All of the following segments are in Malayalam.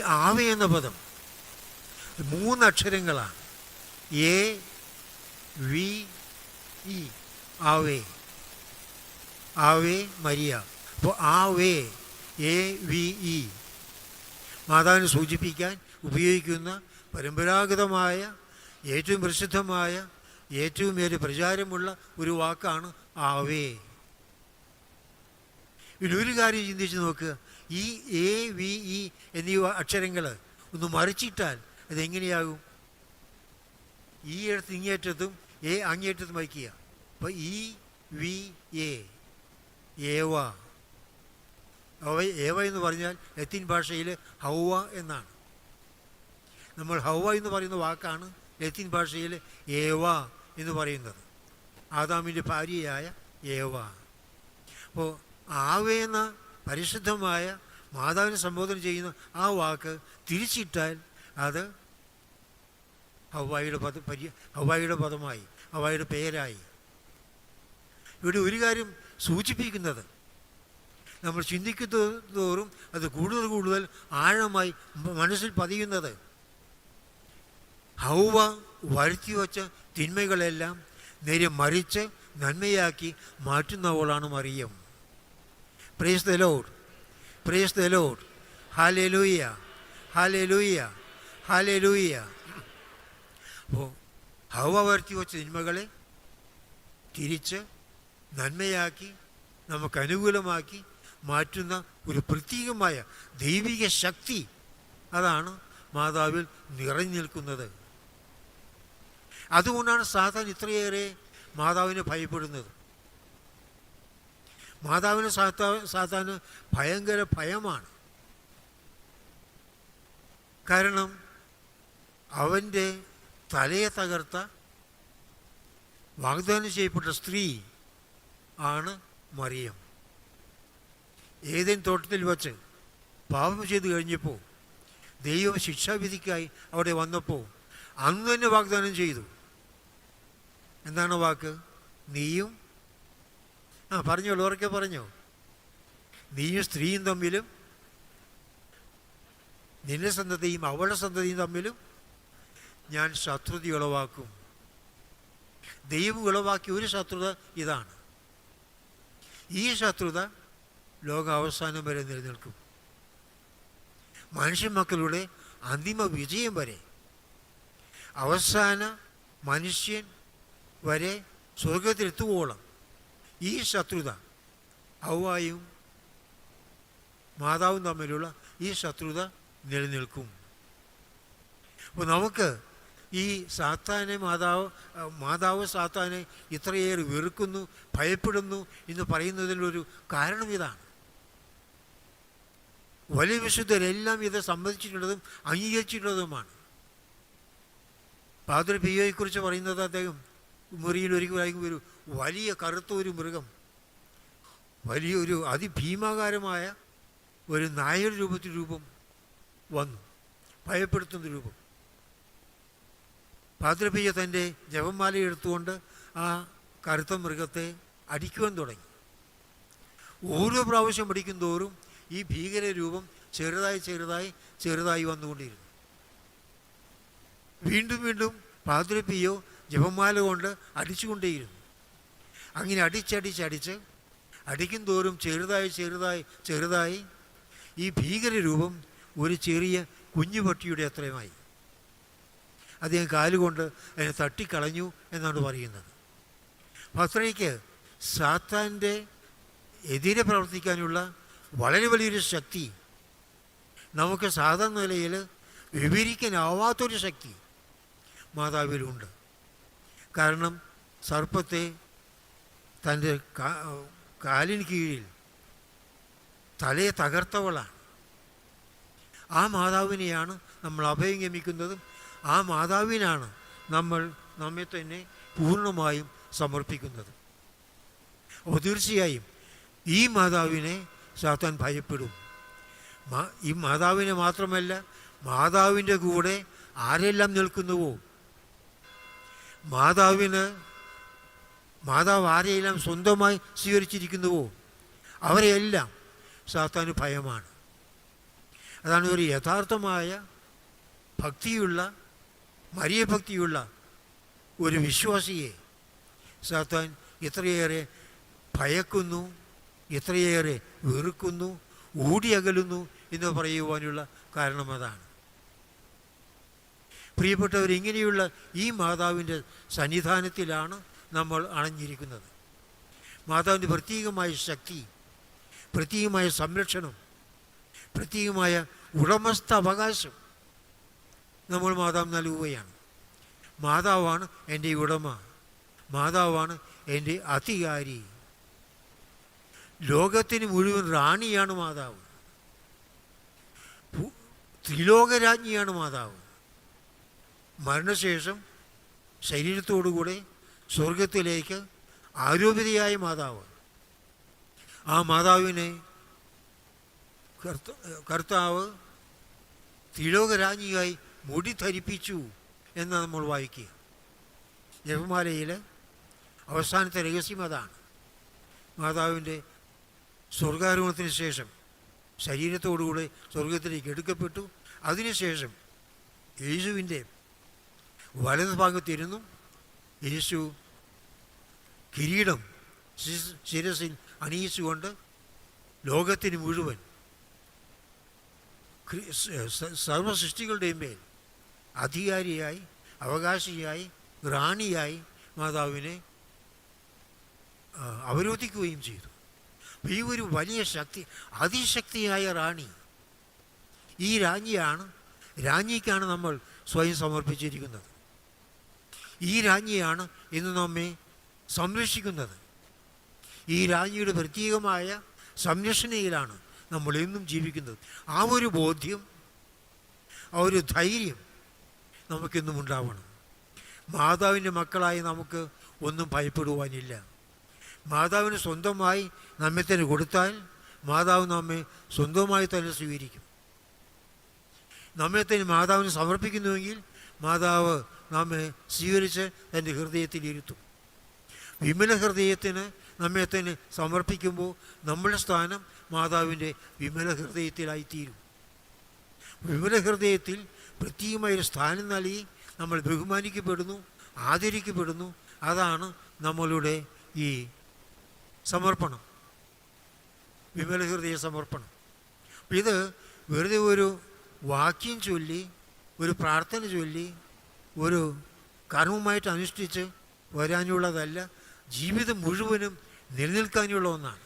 ആവെ എന്ന പദം. മൂന്ന് അക്ഷരങ്ങളാണ് എ വി ഇ. ആവേ. ആവേ മരിയ. അപ്പോൾ ആവേ എ വി ഇ. മാതാവിനെ സൂചിപ്പിക്കാൻ ഉപയോഗിക്കുന്ന പരമ്പരാഗതമായ ഏറ്റവും പ്രസിദ്ധമായ ഏറ്റവും ഏറെ പ്രചാരമുള്ള ഒരു വാക്കാണ് ആവേ. ഇതിലൊരു കാര്യം ചിന്തിച്ച് നോക്കുക ഈ എ വി ഇ എന്നീ അക്ഷരങ്ങൾ ഒന്ന് മറിച്ചിട്ടാൽ അതെങ്ങനെയാകും? ഈ എഴുത്ത് ഇങ്ങേറ്റത്തും എ അങ്ങേറ്റത്തും വയ്ക്കുക. അപ്പോൾ ഇ വി എ ഏവ ഏവ എന്ന് പറഞ്ഞാൽ ലത്തീൻ ഭാഷയിൽ ഹൗവ എന്നാണ്. നമ്മൾ ഹൗവ എന്ന് പറയുന്ന വാക്കാണ് ലത്തീൻ ഭാഷയിൽ ഏവ എന്ന് പറയുന്നത്. ആദാമിന്റെ ഭാര്യയായ ഏവ അപ്പോൾ ആവേന പരിശുദ്ധമായ മാതാവിനെ സംബോധന ചെയ്യുന്ന ആ വാക്ക് തിരിച്ചിട്ടാൽ അത് ഹവായിയുടെ പദ പരി ഹവായിയുടെ പദമായി ഹവായിയുടെ പേരായി. ഇവിടെ ഒരു കാര്യം സൂചിപ്പിക്കുന്നത് നമ്മൾ ചിന്തിക്കുന്നതോറും അത് കൂടുതൽ കൂടുതൽ ആഴമായി മനസ്സിൽ പതിയുന്നത്. ഹൗവ വരുത്തി വച്ച തിന്മകളെല്ലാം നേരെ മറിച്ച് നന്മയാക്കി മാറ്റുന്നവളാണ് Mariyam. Praise the lord hallelujah hallelujah ലൂയ്യ ഹാലെ ലൂയ്യ അപ്പോൾ ഹവ വരുത്തി വച്ച തിന്മകളെ തിരിച്ച് നന്മയാക്കി നമുക്ക് അനുകൂലമാക്കി മാറ്റുന്ന ഒരു പ്രത്യേകമായ ദൈവിക ശക്തി അതാണ് മാതാവിൽ നിറഞ്ഞു നിൽക്കുന്നത്. അതുകൊണ്ടാണ് സാധാരണ ഇത്രയേറെ മാതാവിനെ ഭയപ്പെടുന്നത്. മാതാവിന് സാത്താ സാത്താന് ഭയങ്കര ഭയമാണ്. കാരണം അവന്റെ തലയെ തകർത്ത വാഗ്ദാനം ചെയ്യപ്പെട്ട സ്ത്രീ ആണ് മറിയം. ഏതേൻ തോട്ടത്തിൽ വച്ച് പാപം ചെയ്ത് കഴിഞ്ഞപ്പോൾ ദൈവം ശിക്ഷാവിധിക്കായി അവിടെ വന്നപ്പോൾ അന്ന് തന്നെ വാഗ്ദാനം ചെയ്തു. എന്താണ് വാക്ക്? നീയും ആ പറഞ്ഞോളൂ ഉറക്കെ പറഞ്ഞോ? നീയും സ്ത്രീയും തമ്മിലും നിന്റെ സന്തതിയും അവളുടെ സന്തതിയും തമ്മിലും ഞാൻ ശത്രുത ഉളവാക്കും ദൈവം ഉളവാക്കിയ ഒരു ശത്രുത ഇതാണ്. ഈ ശത്രുത ലോക അവസാനം വരെ നിലനിൽക്കും. മനുഷ്യ മക്കളുടെ അന്തിമ വിജയം വരെ അവസാന മനുഷ്യൻ വരെ സ്വർഗത്തിലെത്തുവോളം ഈ ശത്രുത ഔവായും മാതാവും തമ്മിലുള്ള ഈ ശത്രുത നിലനിൽക്കും. അപ്പോൾ നമുക്ക് ഈ സാത്താനെ മാതാവ് മാതാവ് സാത്താനെ ഇത്രയേറെ വെറുക്കുന്നു ഭയപ്പെടുന്നു എന്ന് പറയുന്നതിലൊരു കാരണം ഇതാണ്. വലിയ വിശുദ്ധരെല്ലാം ഇത് സമ്മതിച്ചിട്ടുള്ളതും അംഗീകരിച്ചിട്ടുള്ളതുമാണ്. പാതൃ പിയോയെക്കുറിച്ച് പറയുന്നത് അദ്ദേഹം മുറിയിൽ ഒരിക്കലും ഒരു വലിയ കറുത്ത ഒരു മൃഗം വലിയൊരു അതിഭീമാകാരമായ ഒരു നായർ രൂപത്തിൽ രൂപം വന്നു ഭയപ്പെടുത്തുന്ന രൂപം. പാദ്രപിയ തന്റെ ജപമാല എടുത്തുകൊണ്ട് ആ കറുത്ത മൃഗത്തെ അടിക്കുവാൻ തുടങ്ങി. ഓരോ പ്രാവശ്യം അടിക്കും തോറും ഈ ഭീകര രൂപം ചെറുതായി ചെറുതായി ചെറുതായി വന്നുകൊണ്ടിരുന്നു. വീണ്ടും വീണ്ടും പാതിരപ്പിയോ ജപമാല കൊണ്ട് അടിച്ചുകൊണ്ടേയിരുന്നു. അങ്ങനെ അടിച്ചടിച്ചടിച്ച് അടിക്കും തോറും ചെറുതായി ചെറുതായി ചെറുതായി ഈ ഭീകര രൂപം ഒരു ചെറിയ കുഞ്ഞു പട്ടിയുടെ അത്രയുമായി. അദ്ദേഹം കാലുകൊണ്ട് അതിനെ തട്ടിക്കളഞ്ഞു എന്നാണ് പറയുന്നത്. അത്രയ്ക്ക് സാത്താന്റെ എതിരെ പ്രവർത്തിക്കാനുള്ള വളരെ വലിയൊരു ശക്തി നമുക്ക് സാധാരണ നിലയിൽ വിവരിക്കാനാവാത്തൊരു ശക്തി മാതാവിലുണ്ട്. കാരണം സർപ്പത്തെ തന്റെ കാലിന് കീഴിൽ തലയെ തകർത്തവളാണ് ആ മാതാവിനെയാണ് നമ്മൾ അഭയം ഗമിക്കുന്നതും. ആ മാതാവിനാണ് നമ്മൾ നമ്മെ തന്നെ പൂർണമായും സമർപ്പിക്കുന്നത്. അപ്പോൾ തീർച്ചയായും ഈ മാതാവിനെ സാത്താൻ ഭയപ്പെടും. ഈ മാതാവിനെ മാത്രമല്ല മാതാവിന്റെ കൂടെ ആരെല്ലാം നിൽക്കുന്നുവോ? മാതാവിന് മാതാവ് ആരെയെല്ലാം സ്വന്തമായി സ്വീകരിച്ചിരിക്കുന്നുവോ അവരെയെല്ലാം സാത്താന് ഭയമാണ്. അതാണ് ഒരു യഥാർത്ഥമായ ഭക്തിയുള്ള മരിയ ഭക്തിയുള്ള ഒരു വിശ്വാസിയെ സാത്താൻ എത്രയേറെ ഭയക്കുന്നു എത്രയേറെ വെറുക്കുന്നു ഊടിയകലുന്നു എന്ന് പറയുവാനുള്ള കാരണം അതാണ്. പ്രിയപ്പെട്ടവർ ഇങ്ങനെയുള്ള ഈ മാതാവിന്റെ സന്നിധാനത്തിലാണ് നമ്മൾ അണഞ്ഞിരിക്കുന്നത്. മാതാവിന്റെ പ്രത്യേകമായ ശക്തി പ്രത്യേകമായ സംരക്ഷണം പ്രത്യേകമായ ഉടമസ്ഥ അവകാശം നമ്മൾ മാതാവ് നൽകുകയാണ്. മാതാവാണ് എന്റെ ഉടമ. മാതാവാണ് എന്റെ അധികാരി. ലോകത്തിന് മുഴുവൻ റാണിയാണ് മാതാവ്. ത്രിലോകരാജ്ഞിയാണ് മാതാവ്. മരണശേഷം ശരീരത്തോടുകൂടെ സ്വർഗത്തിലേക്ക് ആരോപിതയായ മാതാവ്. ആ മാതാവിനെ കർത്ത കർത്താവ് ത്രിലോകരാജ്ഞിയായി മുടി ധരിപ്പിച്ചു എന്ന് നമ്മൾ വായിക്കുക. ജപമാലയിൽ അവസാനത്തെ രഹസ്യം അതാണ്. മാതാവിന്റെ സ്വർഗാരോഹണത്തിന് ശേഷം ശരീരത്തോടുകൂടെ സ്വർഗത്തിലേക്ക് എടുക്കപ്പെട്ടു. അതിനുശേഷം യേശുവിന്റെ വലതു ഭാഗത്തിരുന്നു യേശു കിരീടം ശിരസിൽ അണിയിച്ചുകൊണ്ട് ലോകത്തിന് മുഴുവൻ സർവ സൃഷ്ടികളുടെയും മേൽ അധികാരിയായി അവകാശിയായി റാണിയായി മാതാവിനെ അവരോധിക്കുകയും ചെയ്തു. ഈ ഒരു വലിയ ശക്തി അതിശക്തിയായ റാണി ഈ രാജ്ഞിയാണ് രാജ്ഞിക്കാണ് നമ്മൾ സ്വയം സമർപ്പിച്ചിരിക്കുന്നത്. ഈ രാജ്ഞിയാണ് ഇന്ന് നമ്മെ സംരക്ഷിക്കുന്നത്. ഈ രാജ്ഞിയുടെ പ്രത്യേകമായ സംരക്ഷണയിലാണ് നമ്മൾ എന്നും ജീവിക്കുന്നത്. ആ ഒരു ബോധ്യം ആ ഒരു ധൈര്യം നമുക്കെന്നും ഉണ്ടാവണം. മാതാവിന്റെ മക്കളായി നമുക്ക് ഒന്നും ഭയപ്പെടുവാനില്ല. മാതാവിന് സ്വന്തമായി നമ്മെ തന്നെ കൊടുത്താൽ മാതാവ് നമ്മെ സ്വന്തമായി തന്നെ സ്വീകരിക്കും. നമ്മെ തന്നെ മാതാവിന് സമർപ്പിക്കുന്നുവെങ്കിൽ മാതാവ് നമ്മെ സ്വീകരിച്ച് തന്റെ ഹൃദയത്തിൽ ഇരുത്തും. വിമല ഹൃദയത്തിന് നമ്മെ തന്നെ സമർപ്പിക്കുമ്പോൾ നമ്മുടെ സ്ഥാനം മാതാവിന്റെ വിമല ഹൃദയത്തിലായിത്തീരും. വിമല ഹൃദയത്തിൽ പ്രത്യേകമായൊരു സ്ഥാനം നൽകി നമ്മൾ ബഹുമാനിക്കപ്പെടുന്നു ആദരിക്കപ്പെടുന്നു. അതാണ് നമ്മളുടെ ഈ സമർപ്പണം. വിമല ഹൃദയ സമർപ്പണം. ഇത് വെറുതെ ഒരു വാക്യം ചൊല്ലി ഒരു പ്രാർത്ഥന ചൊല്ലി ഒരു കർമ്മമായിട്ട് അനുഷ്ഠിച്ച് വരാനുള്ളതല്ല ജീവിതം മുഴുവനും നിലനിൽക്കാനുള്ള ഒന്നാണ്.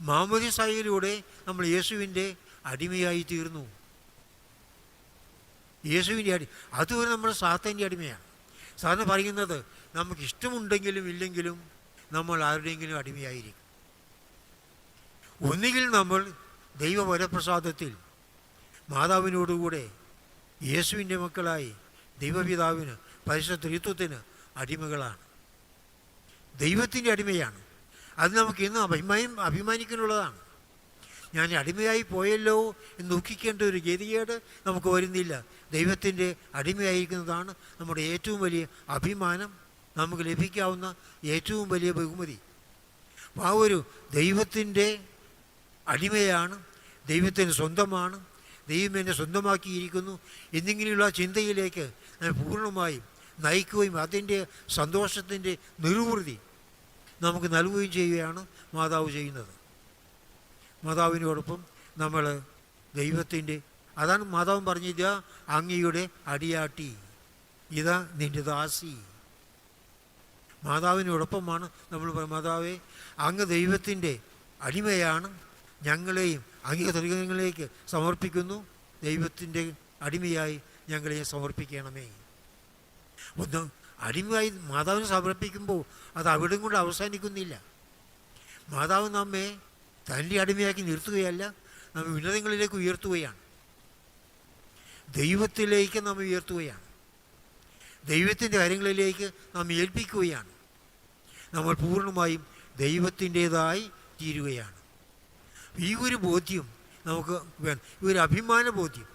മാമോദിസായിലൂടെ നമ്മൾ യേശുവിന്റെ അടിമയായി തീർന്നു. യേശുവിന്റെ അടി അതുവരെ നമ്മൾ സാത്തന്റെ അടിമയാണ്. സാധാരണ പറയുന്നത് നമുക്ക് ഇഷ്ടമുണ്ടെങ്കിലും ഇല്ലെങ്കിലും നമ്മൾ ആരുടെയെങ്കിലും അടിമയായിരിക്കും. ഒന്നുകിൽ നമ്മൾ ദൈവവരപ്രസാദത്തിൽ മാതാവിനോടുകൂടെ യേശുവിന്റെ മക്കളായി ദൈവപിതാവിന് പരിശുദ്ധ ത്രിത്വത്തിന് അടിമകളാണ്. ദൈവത്തിന്റെ അടിമയാണ്. അത് നമുക്ക് ഇന്ന് അഭിമാനം അഭിമാനിക്കാനുള്ളതാണ്. ഞാൻ അടിമയായി പോയല്ലോ എന്ന് ദുഃഖിക്കേണ്ട ഒരു ഗതികേട് നമുക്ക് വരുന്നില്ല. ദൈവത്തിന്റെ അടിമയായിരിക്കുന്നതാണ് നമ്മുടെ ഏറ്റവും വലിയ അഭിമാനം. നമുക്ക് ലഭിക്കാവുന്ന ഏറ്റവും വലിയ ബഹുമതി. ആ ഒരു ദൈവത്തിന്റെ അടിമയാണ് ദൈവത്തിന് സ്വന്തമാണ് ദൈവം എന്നെ സ്വന്തമാക്കിയിരിക്കുന്നു എന്നിങ്ങനെയുള്ള ചിന്തയിലേക്ക് ഞാൻ പൂർണമായും നയിക്കുകയും അതിന്റെ സന്തോഷത്തിന്റെ നിർവൃതി നമുക്ക് നൽകുകയും ചെയ്യുകയാണ് മാതാവ് ചെയ്യുന്നത്. മാതാവിനോടൊപ്പം നമ്മൾ ദൈവത്തിന്റെ അതാണ് മാതാവ് പറഞ്ഞു ഇതാ അങ്ങയുടെ അടിയാട്ടി. ഇതാ നിന്റെ ദാസി. മാതാവിനോടൊപ്പമാണ് നമ്മൾ മാതാവേ അങ്ങ് ദൈവത്തിന്റെ അടിമയാണ്. ഞങ്ങളെയും അങ്ങേ ത്രികങ്ങളിലേക്ക് സമർപ്പിക്കുന്നു. ദൈവത്തിന്റെ അടിമയായി ഞങ്ങളെ സമർപ്പിക്കണമേ. ഒന്ന് അടിമയായി മാതാവിനെ സമർപ്പിക്കുമ്പോൾ അത് അവിടെ കൊണ്ട് അവസാനിക്കുന്നില്ല. മാതാവ് നമ്മെ തന്റെ അടിമയാക്കി നിർത്തുകയല്ല നമ്മെ ഉന്നതങ്ങളിലേക്ക് ഉയർത്തുകയാണ്. ദൈവത്തിലേക്ക് നാം ഉയർത്തുകയാണ്. ദൈവത്തിന്റെ കാര്യങ്ങളിലേക്ക് നാം ഏൽപ്പിക്കുകയാണ്. നമ്മൾ പൂർണമായും ദൈവത്തിന്റേതായി തീരുകയാണ്. ഈ ഒരു ബോധ്യം നമുക്ക് വേണം ഈ ഒരു അഭിമാന ബോധ്യം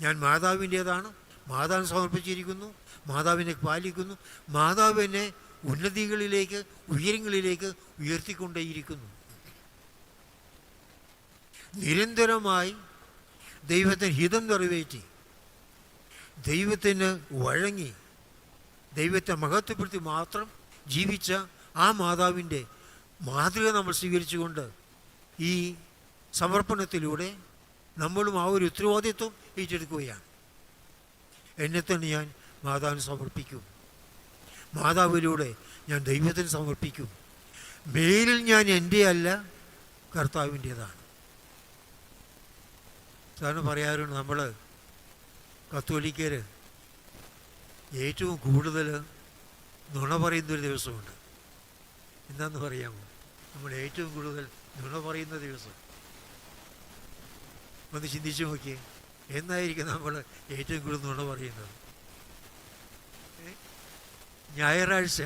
ഞാൻ മാതാവിന്റേതാണ്. മാതാവിന് സമർപ്പിച്ചിരിക്കുന്നു. മാതാവിനെ പാലിക്കുന്നു. മാതാവ് എന്നെ ഉന്നതികളിലേക്ക് ഉയരങ്ങളിലേക്ക് ഉയർത്തിക്കൊണ്ടേയിരിക്കുന്നു. നിരന്തരമായി ദൈവത്തിന് ഹിതം നിറവേറ്റി ദൈവത്തിന് വഴങ്ങി ദൈവത്തെ മഹത്വപ്പെടുത്തി മാത്രം ജീവിച്ച ആ മാതാവിന്റെ മാതൃക നമ്മൾ സ്വീകരിച്ചുകൊണ്ട് ഈ സമർപ്പണത്തിലൂടെ നമ്മളും ആ ഒരു ഉത്തരവാദിത്വം ഏറ്റെടുക്കുകയാണ്. എന്നെ തന്നെ ഞാൻ മാതാവിന് സമർപ്പിക്കും. മാതാവിലൂടെ ഞാൻ ദൈവത്തിന് സമർപ്പിക്കും. മേലിൽ ഞാൻ എന്റെ അല്ല കർത്താവിന്റേതാണ്. സാറിന് പറയാറുണ്ട് നമ്മൾ കത്തോലിക്കർ ഏറ്റവും കൂടുതൽ നുണ പറയുന്നൊരു ദിവസമുണ്ട്. എന്താണെന്ന് പറയാമോ? നമ്മൾ ഏറ്റവും കൂടുതൽ നുണ പറയുന്ന ദിവസം. ഒന്ന് ചിന്തിച്ചു നോക്കിയേ. എന്നായിരിക്കും നമ്മൾ ഏറ്റവും കൂടുതൽ നുണ പറയുന്നത്? ഞായറാഴ്ച.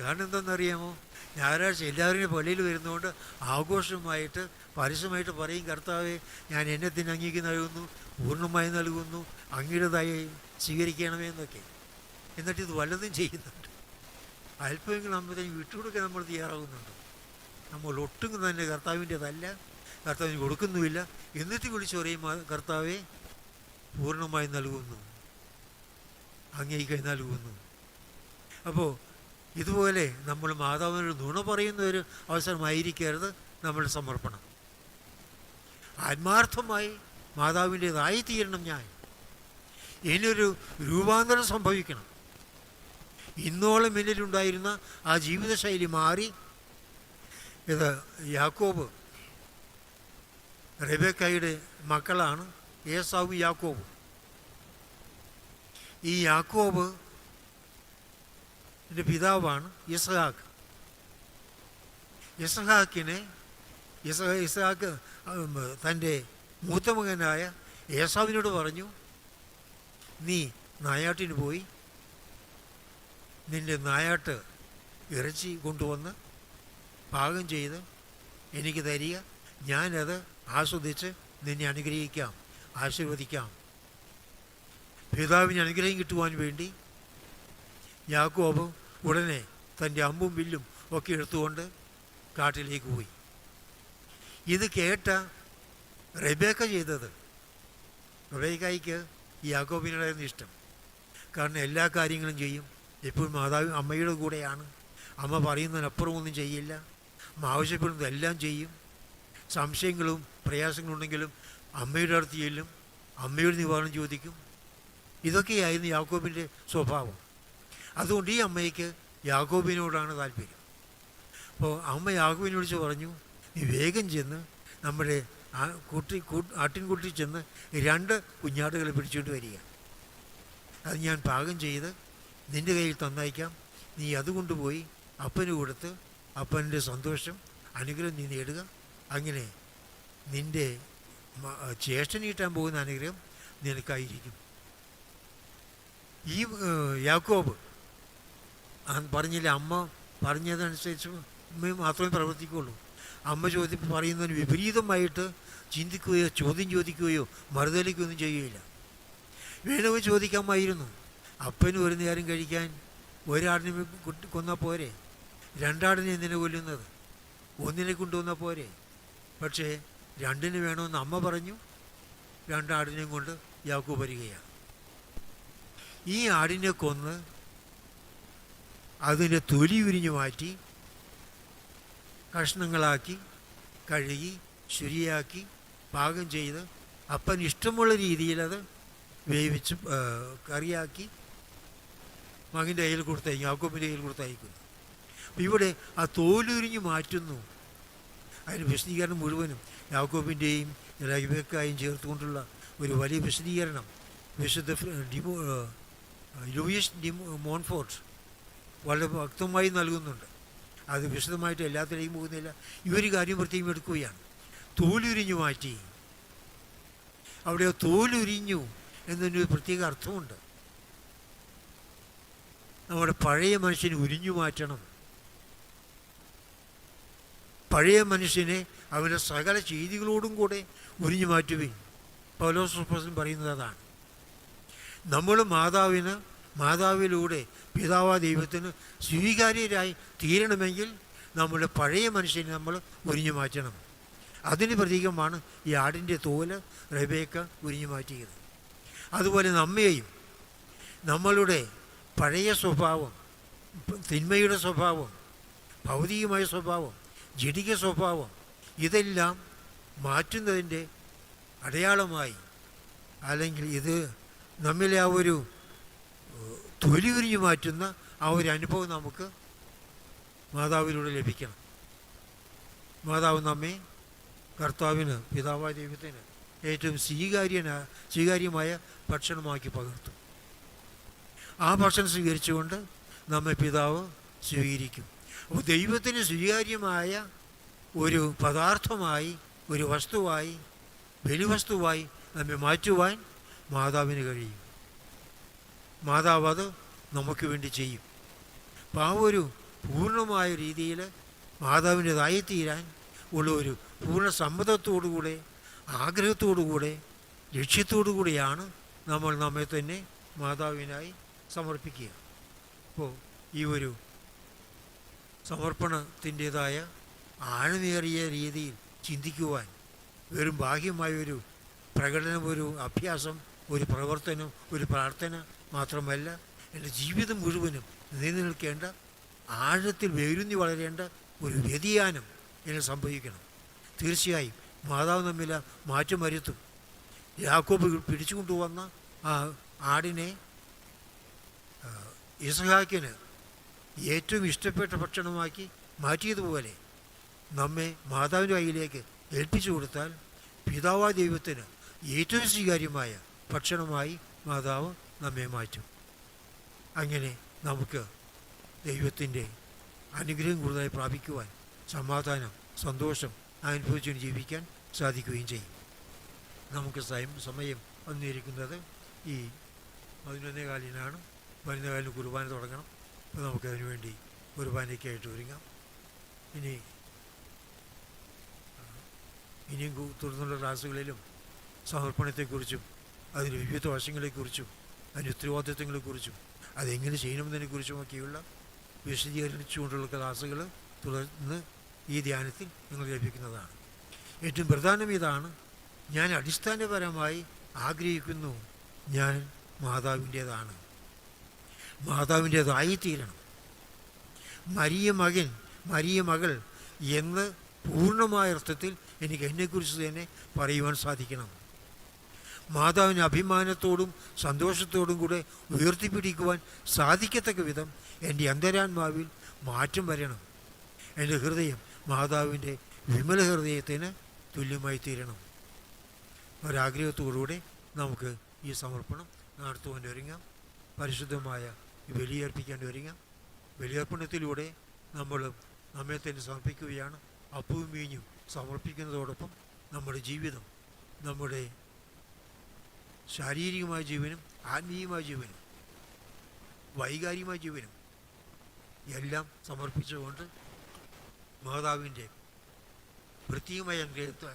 കാരണം എന്താണെന്നറിയാമോ? ഞായറാഴ്ച എല്ലാവരും പള്ളിയിൽ വരുന്നതുകൊണ്ട് ആഘോഷമായിട്ട് പരസ്യമായിട്ട് പറയും കർത്താവെ ഞാൻ എന്നെ തന്നെ അങ്ങേക്ക് നൽകുന്നു പൂർണമായി നൽകുന്നു അങ്ങയുടേതായി സ്വീകരിക്കണമേ എന്നൊക്കെ. എന്നിട്ട് ഇത് വല്ലതും ചെയ്യുന്നുണ്ട്. അല്പമെങ്കിലും നമ്മൾ വിട്ടുകൊടുക്കാൻ നമ്മൾ തയ്യാറാകുന്നുണ്ട്. നമ്മൾ ഒട്ടും തന്നെ കർത്താവിന്റെതല്ല. കർത്താവിന് കൊടുക്കുന്നുമില്ല. എന്നിട്ട് വിളിച്ചു പറയും കർത്താവെ പൂർണമായി നൽകുന്നു. അങ്ങേക്ക് നൽകുന്നു. അപ്പോൾ ഇതുപോലെ നമ്മൾ മാതാവിനൊരു നുണ പറയുന്ന ഒരു അവസരമായിരിക്കരുത്. നമ്മൾ സമർപ്പണം. ആത്മാർത്ഥമായി മാതാവിന്റെതായി തീരണം ഞാൻ. ഇനിയൊരു രൂപാന്തരം സംഭവിക്കണം. ഇന്നോളം എന്നിലുണ്ടായിരുന്ന ആ ജീവിതശൈലി മാറി. ഇത് യാക്കോബ് റെബേക്കയുടെ മക്കളാണ് ഏസാവും യാക്കോബ്. ഈ യാക്കോബ് എന്റെ പിതാവാണ് ഇസഹാക്ക് ഇസഹാക്കിനെ ഇസ ഇസഹാക്ക് തന്റെ മൂത്ത മകനായ ഏസാവിനോട് പറഞ്ഞു നീ നായാട്ടിന് പോയി. നിന്റെ നായാട്ട് ഇറച്ചി കൊണ്ടുവന്ന് പാകം ചെയ്ത് എനിക്ക് തരിക. ഞാനത് ആസ്വദിച്ച് നിന്നെ അനുഗ്രഹിക്കാം ആശീർവദിക്കാം. പിതാവിന് അനുഗ്രഹം കിട്ടുവാൻ വേണ്ടി യാക്കോബ് ഉടനെ തന്റെ അമ്പും വില്ലും ഒക്കെ എടുത്തുകൊണ്ട് കാട്ടിലേക്ക് പോയി. ഇത് കേട്ട റബേക്ക ചെയ്തത് റബേക്കായിക്ക് യാക്കോബിനോടായിരുന്നു ഇഷ്ടം. കാരണം എല്ലാ കാര്യങ്ങളും ചെയ്യും. എപ്പോഴും മാതാവ് അമ്മയുടെ കൂടെയാണ്. അമ്മ പറയുന്നതിനപ്പുറമൊന്നും ചെയ്യില്ല. അമ്മ എല്ലാം ചെയ്യും. സംശയങ്ങളും പ്രയാസങ്ങളുണ്ടെങ്കിലും അമ്മയുടെ അടുത്ത് ചെല്ലും അമ്മയോട് നിവാരണം ചോദിക്കും. ഇതൊക്കെയായിരുന്നു യാക്കോബിന്റെ സ്വഭാവം. അതുകൊണ്ട് ഈ അമ്മയ്ക്ക് യാക്കോബിനോടാണ് താല്പര്യം. അപ്പോൾ അമ്മ യാക്കോബിനോട് പറഞ്ഞു നീ വേഗം ചെന്ന് നമ്മുടെ ആ കുട്ടി ആട്ടിൻകുട്ടി ചെന്ന് രണ്ട് കുഞ്ഞാടുകളെ പിടിച്ചുകൊണ്ട് വരിക. അത് ഞാൻ പാകം ചെയ്ത് നിന്റെ കയ്യിൽ തന്നയക്കാം. നീ അത് കൊണ്ടുപോയി അപ്പന് കൊടുത്ത് അപ്പന്റെ സന്തോഷം അനുഗ്രഹം നീ നേടുക. അങ്ങനെ നിന്റെ ജ്യേഷ്ഠൻ കിട്ടാൻ പോകുന്ന അനുഗ്രഹം നിനക്കായിരിക്കും. ഈ യാക്കോബ് പറഞ്ഞില്ല അമ്മ പറഞ്ഞതനുസരിച്ച് മാത്രമേ പ്രവർത്തിക്കുകയുള്ളൂ അമ്മ ചോദ്യം പറയുന്നതിന് വിപരീതമായിട്ട് ചിന്തിക്കുകയോ ചോദ്യം ചോദിക്കുകയോ മറുതലിക്കുകയൊന്നും ചെയ്യുകയില്ല. വേണമെങ്കിൽ ചോദിക്കാമായിരുന്നു. അപ്പന് ഒരു നേരം കഴിക്കാൻ ഒരാടിനെ കൊന്നാൽ പോരെ? രണ്ടാടിനെ എന്തിനെ കൊല്ലുന്നത്? ഒന്നിനെ കൊണ്ടുവന്നാൽ പോരെ? പക്ഷേ രണ്ടിന് വേണമെന്ന് അമ്മ പറഞ്ഞു. രണ്ടാടിനെയും കൊണ്ട് യാക്കോബ് വരികയാണ് ഈ ആടിനെ കൊന്ന് അതിന്റെ തൊലി ഉരിഞ്ഞു മാറ്റി കഷ്ണങ്ങളാക്കി കഴുകി ശുരിയാക്കി പാകം ചെയ്ത് അപ്പൻ ഇഷ്ടമുള്ള രീതിയിൽ അത് വേവിച്ച് കറിയാക്കി മകന്റെ കയ്യിൽ കൊടുത്തയക്കും യാക്കോബിന്റെ കയ്യിൽ കൊടുത്തയക്കുന്നു. ഇവിടെ ആ തോലുരിഞ്ഞ് മാറ്റുന്നു. അതിന് വിശദീകരണം മുഴുവനും യാക്കോബിന്റെയും രവിബക്കായും ചേർത്തുകൊണ്ടുള്ള ഒരു വലിയ വിശദീകരണം. വിശുദ്ധ ഡിമോ ലൂയിസ് ഡിമോ മോൺഫോർട്ട് വളരെ വ്യക്തമായി നൽകുന്നുണ്ട്. അത് വിശദമായിട്ട് എല്ലാത്തിലേക്കും പോകുന്നില്ല. ഇവർ കാര്യം പ്രത്യേകം എടുക്കുകയാണ്. തോലുരിഞ്ഞു മാറ്റി. അവിടെ തോലുരിഞ്ഞു എന്നതിന് പ്രത്യേക അർത്ഥമുണ്ട്. നമ്മുടെ പഴയ മനുഷ്യനെ ഉരിഞ്ഞു മാറ്റണം. പഴയ മനുഷ്യനെ അവന്റെ സകല ചെയ്തികളോടും കൂടെ ഉരിഞ്ഞു മാറ്റുവേ പൗലോസ്പ്രസൻ പറയുന്നത് അതാണ്. നമ്മൾ മാതാവിന് മാതാവിലൂടെ പിതാവാ ദൈവത്തിന് സ്വീകാര്യരായി തീരണമെങ്കിൽ നമ്മുടെ പഴയ മനുഷ്യനെ നമ്മൾ ഉരിഞ്ഞു മാറ്റണം. അതിന് പ്രതീകമാണ് ഈ ആടിന്റെ തോൽ റബേക്ക ഉരിഞ്ഞു മാറ്റിയത്. അതുപോലെ നമ്മയെയും നമ്മളുടെ പഴയ സ്വഭാവം തിന്മയുടെ സ്വഭാവം ഭൗതികമായ സ്വഭാവം ജഡിക സ്വഭാവം. ഇതെല്ലാം മാറ്റുന്നതിന്റെ അടയാളമായി. അല്ലെങ്കിൽ ഇത് നമ്മിലെ ആ ഒരു തൊലി ഉരിഞ്ഞു മാറ്റുന്ന ആ ഒരു അനുഭവം നമുക്ക് മാതാവിലൂടെ ലഭിക്കണം. മാതാവ് നമ്മെ കർത്താവിന് പിതാവായ ദൈവത്തിന് ഏറ്റവും സ്വീകാര്യന സ്വീകാര്യമായ ഭക്ഷണമാക്കി പകർത്തു. ആ ഭക്ഷണം സ്വീകരിച്ചുകൊണ്ട് നമ്മെ പിതാവ് സ്വീകരിക്കും. അപ്പോൾ ദൈവത്തിന് സ്വീകാര്യമായ ഒരു പദാർത്ഥമായി ഒരു വസ്തുവായി ബലിവസ്തുവായി നമ്മെ മാറ്റുവാൻ മാതാവിന് കഴിയും. മാതാവ് അത് നമുക്ക് വേണ്ടി ചെയ്യും. അപ്പം ആ ഒരു പൂർണമായ രീതിയിൽ മാതാവിന്റെതായി തീരാൻ ഉള്ള ഒരു പൂർണ സമ്മതത്തോടുകൂടെ ആഗ്രഹത്തോടുകൂടെ ലക്ഷ്യത്തോടുകൂടിയാണ് നമ്മൾ നമ്മെ തന്നെ മാതാവിനായി സമർപ്പിക്കുക. അപ്പോൾ ഈ ഒരു സമർപ്പണത്തിന്റെതായ ആഴമേറിയ രീതിയിൽ ചിന്തിക്കുവാൻ വെറും ബാഹ്യമായ ഒരു പ്രകടനം ഒരു അഭ്യാസം ഒരു പ്രവർത്തനം ഒരു പ്രാർത്ഥന മാത്രമല്ല എന്റെ ജീവിതം മുഴുവനും നിലനിൽക്കേണ്ട ആഴത്തിൽ വേരുന്നി വളരേണ്ട ഒരു വ്യതിയാനം എന്നെ സംഭവിക്കണം. തീർച്ചയായും മാതാവ് തമ്മിൽ മാറ്റം വരുത്തും യാക്കോബ് പിടിച്ചുകൊണ്ടുവന്ന ആ ആടിനെ ഇസ്ഹാക്കിന് ഏറ്റവും ഇഷ്ടപ്പെട്ട ഭക്ഷണമാക്കി മാറ്റിയതുപോലെ നമ്മെ മാതാവിന്റെ കയ്യിലേക്ക് ഏൽപ്പിച്ചു കൊടുത്താൽ പിതാവായ ദൈവത്തിന് ഏറ്റവും സ്വീകാര്യമായ ഭക്ഷണമായി മാതാവ് നമ്മെ മാറ്റും. അങ്ങനെ നമുക്ക് ദൈവത്തിന്റെ അനുഗ്രഹം കൂടുതലായി പ്രാപിക്കുവാൻ സമാധാനം സന്തോഷം അനുഭവിച്ചു ജീവിക്കാൻ സാധിക്കുകയും ചെയ്യും. നമുക്ക് സമയം സമയം വന്നിരിക്കുന്നത് ഈ പതിനൊന്നേ കാലിനാണ്. പതിനൊന്നേ കാലിന് കുർബാന തുടങ്ങണം. അപ്പോൾ നമുക്കതിനു വേണ്ടി കുർബാനയ്ക്കായിട്ട് ഒരുങ്ങാം. ഇനി ഇനിയും തുടർന്നുള്ള ക്ലാസ്സുകളിലും സമർപ്പണത്തെക്കുറിച്ചും അതിന്റെ വിവിധ വശങ്ങളെക്കുറിച്ചും അതിന്റെ ഉത്തരവാദിത്വങ്ങളെക്കുറിച്ചും അതെങ്ങനെ ചെയ്യണമെന്നതിനെക്കുറിച്ചുമൊക്കെയുള്ള വിശദീകരിച്ചുകൊണ്ടുള്ള ക്ലാസ്സുകൾ തുടർന്ന് ഈ ധ്യാനത്തിൽ നിങ്ങൾ ലഭിക്കുന്നതാണ്. ഏറ്റവും പ്രധാനം ഇതാണ് ഞാൻ അടിസ്ഥാനപരമായി ആഗ്രഹിക്കുന്നു ഞാൻ മാതാവിന്റേതാണ്. മാതാവിന്റേതായി തീരണം. മരിയ മകൻ മരിയ മകൾ എന്ന് പൂർണമായ അർത്ഥത്തിൽ എനിക്ക് എന്നെക്കുറിച്ച് തന്നെ പറയുവാൻ സാധിക്കണം. മാതാവിന് അഭിമാനത്തോടും സന്തോഷത്തോടും കൂടെ ഉയർത്തിപ്പിടിക്കുവാൻ സാധിക്കത്തക്ക വിധം എന്റെ അന്തരാത്മാവിൽ മാറ്റം വരണം. എന്റെ ഹൃദയം മാതാവിന്റെ വിമല ഹൃദയത്തിന് തുല്യമായി തീരണം. ഒരാഗ്രഹത്തോടുകൂടെ നമുക്ക് ഈ സമർപ്പണം നടത്തുവാൻ ഒരുങ്ങാം. പരിശുദ്ധമായ ഈ ബലിയർപ്പിക്കാൻ ഒരുങ്ങാം ബലിയർപ്പണത്തിലൂടെ നമ്മൾ നമ്മെ തന്നെ സമർപ്പിക്കുകയാണ്. അപ്പവും വീഞ്ഞും സമർപ്പിക്കുന്നതോടൊപ്പം നമ്മുടെ ജീവിതം നമ്മുടെ ശാരീരികമായ ജീവനും ആത്മീയമായ ജീവനും വൈകാരികമായ ജീവനും എല്ലാം സമർപ്പിച്ചുകൊണ്ട് മാതാവിന്റെ പ്രത്യേകമായ അനുഗ്രഹത്തെ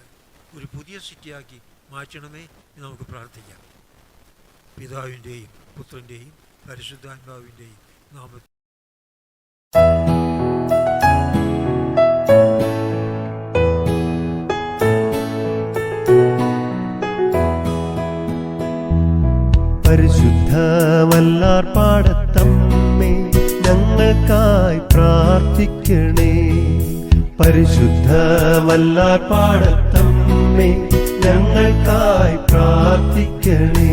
ഒരു പുതിയ സിറ്റിയാക്കി മാറ്റണമേ എന്ന് നമുക്ക് പ്രാർത്ഥിക്കാം. പിതാവിന്റെയും പുത്രന്റെയും പരിശുദ്ധാത്മാവിന്റെയും നാമത്തിൽ. പരിശുദ്ധ വല്ലാർ പാടത്തമ്മേ ഞങ്ങൾക്കായി പ്രാർത്ഥിക്കണേ. പരിശുദ്ധ പാടത്തമ്മേ ഞങ്ങൾക്കായി പ്രാർത്ഥിക്കണേ.